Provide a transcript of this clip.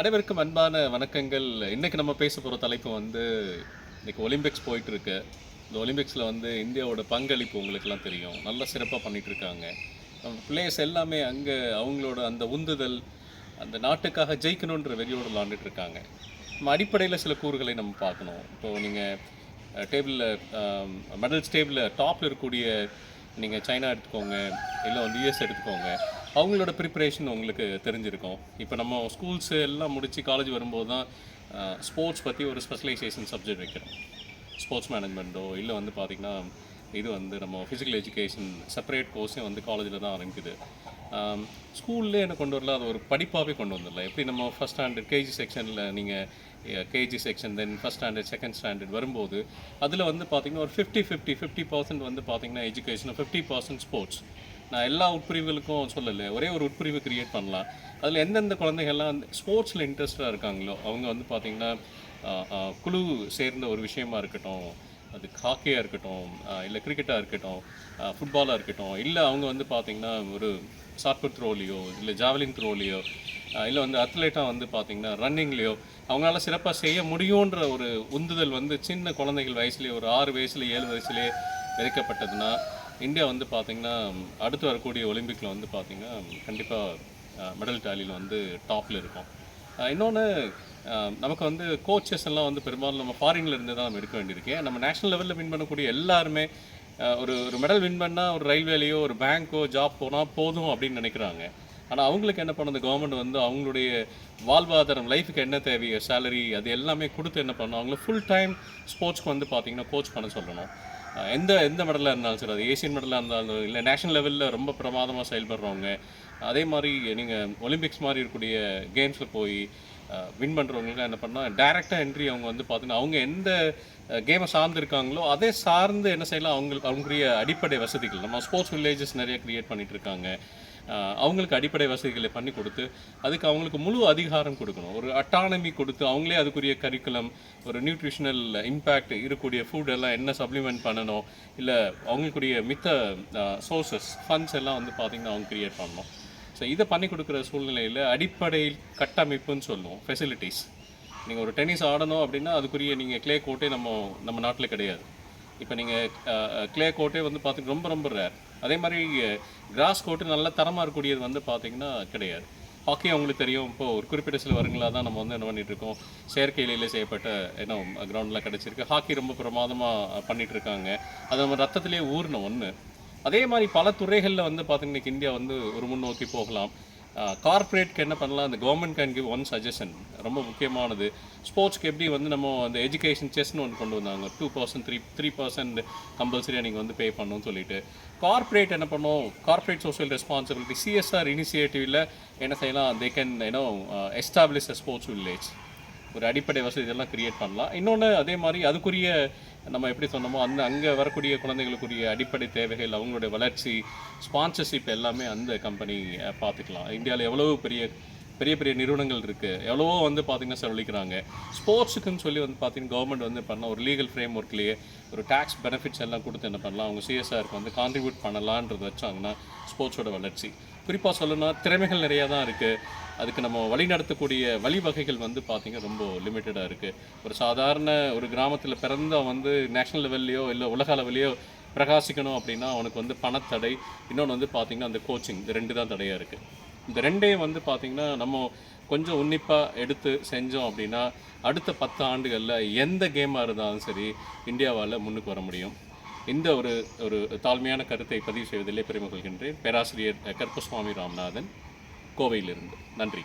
அனைவருக்கும் அன்பான வணக்கங்கள். இன்றைக்கி நம்ம பேச போகிற தலைப்பு வந்து இன்றைக்கி ஒலிம்பிக்ஸ் போயிட்டுருக்கு. இந்த ஒலிம்பிக்ஸில் வந்து இந்தியாவோட பங்களிப்பு உங்களுக்கெல்லாம் தெரியும். நல்லா சிறப்பாக பண்ணிகிட்ருக்காங்க இருக்காங்க பிளேயர்ஸ் எல்லாமே அங்கே அவங்களோட அந்த உந்துதல் அந்த நாட்டுக்காக ஜெயிக்கணுன்ற வெறியோடு விளாண்டுட்டு இருக்காங்க நம்ம அடிப்படையில் சில கூறுகளை நம்ம பார்க்கணும். இப்போது நீங்கள் டேபிளில் மெடல்ஸ் டேபிளில் டாப்பில் இருக்கக்கூடிய நீங்கள் சைனா எடுத்துக்கோங்க இல்லை வந்து யூஎஸ் எடுத்துக்கோங்க. அவங்களோட ப்ரிப்பரேஷன் உங்களுக்கு தெரிஞ்சிருக்கும். இப்போ நம்ம ஸ்கூல்ஸ் எல்லாம் முடித்து காலேஜ் வரும்போது தான் ஸ்போர்ட்ஸ் பற்றி ஒரு ஸ்பெஷலைசேஷன் சப்ஜெக்ட் வைக்கிறோம் ஸ்போர்ட்ஸ் மேனேஜ்மெண்ட்டோ இல்லை வந்து பார்த்திங்கன்னா இது வந்து நம்ம ஃபிசிக்கல் எஜுகேஷன் செப்பரேட் கோர்ஸே வந்து காலேஜில் தான் ஆரம்பிக்குது. ஸ்கூல்லே என்ன கொண்டு வரல அது ஒரு படிப்பாகவே கொண்டு வந்துடல எப்படி நம்ம ஃபஸ்ட் ஸ்டாண்டர்ட் கேஜி செக்ஷனில் நீங்கள் KG section then first standard second standard வரும்போது அதில் வந்து பார்த்திங்கன்னா ஒரு ஃபிஃப்டி ஃபிஃப்டி ஃபிஃப்டி பர்சன்ட் வந்து பார்த்திங்கன்னா எஜுகேஷன் ஃபிஃப்டி பர்சன்ட் ஸ்போர்ட்ஸ் நான் எல்லா உட்பிரிவுகளுக்கும் சொல்லலை. ஒரே ஒரு உட்பிரிவு கிரியேட் பண்ணலாம். அதில் எந்தெந்த குழந்தைகள்லாம் வந்து ஸ்போர்ட்ஸில் இன்ட்ரெஸ்டாக இருக்காங்களோ அவங்க வந்து பார்த்திங்கன்னா குழு சேர்ந்த ஒரு விஷயமா இருக்கட்டும் அது ஹாக்கியாக இருக்கட்டும் இல்லை கிரிக்கெட்டாக இருக்கட்டும் ஃபுட்பாலாக இருக்கட்டும் இல்லை அவங்க வந்து பார்த்திங்கன்னா ஒரு ஷார்ட்புட் த்ரோலையோ இல்லை ஜாவலின் த்ரோலையோ இல்லை வந்து அத்லெட்டாக வந்து பார்த்திங்கன்னா ரன்னிங்லேயோ அவங்களால சிறப்பாக செய்ய முடியுன்ற ஒரு உந்துதல் வந்து சின்ன குழந்தைகள் வயசுலேயே ஒரு ஆறு வயசுல ஏழு வயசுலேயே விதைக்கப்பட்டதுன்னா இந்தியா வந்து பார்த்திங்கன்னா அடுத்து வரக்கூடிய ஒலிம்பிக்கில் வந்து பார்த்திங்கன்னா கண்டிப்பாக மெடல் டேலியில் வந்து டாப்பில் இருக்கும். இன்னொன்று நமக்கு வந்து கோச்சஸ் எல்லாம் வந்து பெரும்பாலும் நம்ம ஃபாரின்ல இருந்து தான் நம்ம எடுக்க வேண்டியிருக்கு. நம்ம நேஷனல் லெவலில் வின் பண்ணக்கூடிய எல்லாருமே ஒரு ஒரு மெடல் வின் பண்ணால் ஒரு ரயில்வேலையோ ஒரு பேங்க்கோ ஜாப் போனால் போதும் அப்படின்னு நினைக்கிறாங்க. ஆனால் அவங்களுக்கு என்ன பண்ணுது? கவர்மெண்ட் வந்து அவங்களுடைய வாழ்வாதாரம் லைஃபுக்கு என்ன தேவையோ சேலரி அது எல்லாமே கொடுத்து என்ன பண்ணணும் அவங்கள ஃபுல் டைம் ஸ்போர்ட்ஸ்க்கு வந்து பார்த்திங்கன்னா கோச் பண்ண சொல்லணும். எந்த எந்த மெடலாக இருந்தாலும் சரி அது ஏசியன் மெடலாக இருந்தாலும் இல்லை நேஷனல் லெவலில் ரொம்ப பிரமாதமாக செயல்படுறவங்க அதே மாதிரி நீங்கள் ஒலிம்பிக்ஸ் மாதிரி இருக்கக்கூடிய கேம்ஸில் போய் வின் பண்ணுறவங்களுக்கு என்ன பண்ணால் டைரெக்டாக என்ட்ரி அவங்க வந்து பார்த்தீங்கன்னா அவங்க எந்த கேமை சார்ந்து இருக்காங்களோ அதே சார்ந்து என்ன செய்யலாம் அவங்களுக்கு அவங்களுடைய அடிப்படை வசதிகள். நம்ம ஸ்போர்ட்ஸ் வில்லேஜஸ் நிறைய க்ரியேட் பண்ணிகிட்டு இருக்காங்க. அவங்களுக்கு அடிப்படை வசதிகளை பண்ணி கொடுத்து அதுக்கு அவங்களுக்கு முழு அதிகாரம் கொடுக்கணும். ஒரு அட்டானமி கொடுத்து அவங்களே அதுக்குரிய கரிக்குலம் ஒரு நியூட்ரிஷனல் இம்பேக்ட் இருக்கக்கூடிய ஃபுட் எல்லாம் என்ன சப்ளிமெண்ட் பண்ணணும் இல்லை அவங்களுக்குரிய மித்த சோர்சஸ் ஃபண்ட்ஸ் எல்லாம் வந்து பார்த்திங்கன்னா அவங்க க்ரியேட் பண்ணணும். ஸோ இதை பண்ணி கொடுக்குற சூழ்நிலையில் அடிப்படை கட்டமைப்புன்னு சொல்லுவோம் ஃபெசிலிட்டிஸ் நீங்கள் ஒரு டென்னிஸ் ஆடணும் அப்படின்னா அதுக்குரிய நீங்கள் க்ளே கோர்ட்டே நம்ம நம்ம நாட்டில் கிடையாது. இப்போ நீங்கள் க்ளே கோர்ட்டே வந்து பார்த்தீங்கன்னா ரொம்ப ரொம்ப ரேர் அதே மாதிரி கிராஸ் கோர்ட்டு நல்ல தரமாக இருக்கக்கூடியது வந்து பார்த்தீங்கன்னா கிடையாது. ஹாக்கி அவங்களுக்கு தெரியும். இப்போ ஒரு குறிப்பிட்ட சில வருங்களா தான் நம்ம வந்து என்ன பண்ணிகிட்ருக்கோம் இருக்கோம்? செய்யப்பட்ட என்ன கிரவுண்டில் கிடச்சிருக்கு. ஹாக்கி ரொம்ப பிரமாதமாக பண்ணிகிட்ருக்காங்க அது நம்ம ரத்தத்திலே ஊறணும் ஒன்று அதே மாதிரி பல துறைகளில் வந்து பார்த்திங்கன்னா இந்தியா வந்து ஒரு முன்னோக்கி போகலாம். கார்ப்பரேட்க்கு என்ன பண்ணலாம்? அந்த government can give one suggestion ரொம்ப முக்கியமானது. ஸ்போர்ட்ஸ்க்கு எப்படி வந்து நம்ம அந்த எஜுகேஷன் செஸ்னு ஒன்று கொண்டு வந்தாங்க. Two percent three three percent கம்பல்சரியாக நீங்கள் வந்து பே பண்ணணும்னு சொல்லிட்டு. கார்ப்பரேட் என்ன பண்ணோம் கார்ப்பரேட் சோஷியல் ரெஸ்பான்சிபிலிட்டி சிஎஸ்ஆர் இனிஷியேட்டிவில் என்ன செய்யலாம்? தே கேன் ஏனோ எஸ்டாப்ளிஷ் அ ஸ்போர்ட்ஸ் வில்லேஜ் ஒரு அடிப்படை வசதி இதெல்லாம் க்ரியேட் பண்ணலாம். இன்னொன்று அதே மாதிரி அதுக்குரிய நம்ம எப்படி சொன்னோமோ அந்த அங்கே வரக்கூடிய குழந்தைகளுக்குரிய அடிப்படை தேவைகள் அவங்களுடைய வளர்ச்சி ஸ்பான்சர்ஷிப் எல்லாமே அந்த கம்பெனி பார்த்துக்கலாம் இந்தியாவில் எவ்வளோ பெரிய பெரிய பெரிய நிறுவனங்கள் இருக்குது எவ்வளவோ வந்து பார்த்திங்கன்னா செலவழிக்கிறாங்க ஸ்போர்ட்ஸுக்குன்னு சொல்லி வந்து பார்த்தீங்கன்னா கவர்மெண்ட் வந்து பண்ணால் ஒரு லீகல் ஃப்ரேம் ஒர்க்லேயே ஒரு டேக்ஸ் பெனிஃபிட்ஸ் எல்லாம் கொடுத்து என்ன பண்ணலாம் அவங்க சிஎஸ்ஆருக்கு வந்து கான்ட்ரிபியூட் பண்ணலான்றது வச்சாங்கன்னா ஸ்போர்ட்ஸோட வளர்ச்சி. குறிப்பாக சொல்லணும்னா திறமைகள் நிறையா தான் இருக்குது அதுக்கு நம்ம வழிநடத்தக்கூடிய வழிவகைகள் வந்து பார்த்திங்கன்னா ரொம்ப லிமிட்டடாக இருக்குது ஒரு சாதாரண ஒரு கிராமத்தில் பிறந்த வந்து நேஷனல் லெவல்லையோ இல்லை உலக அளவிலையோ பிரகாசிக்கணும் அப்படின்னா அவனுக்கு வந்து பணத்தடை இன்னொன்று வந்து பார்த்திங்கன்னா அந்த கோச்சிங் இது ரெண்டு தான் தடையாக இருக்குது இந்த ரெண்டையும் வந்து பார்த்திங்கன்னா நம்ம கொஞ்சம் உன்னிப்பாக எடுத்து செஞ்சோம் அப்படின்னா அடுத்த பத்து ஆண்டுகளில் எந்த கேமாக இருந்தாலும் சரி இந்தியாவால் முன்னுக்கு வர முடியும். இந்த ஒரு ஒரு தாழ்மையான கருத்தை பதிவு செய்வதிலே பெருமை கொள்கின்றேன். பேராசிரியர் கருப்பசுவாமி ராமநாதன். கோவையிலிருந்து. நன்றி.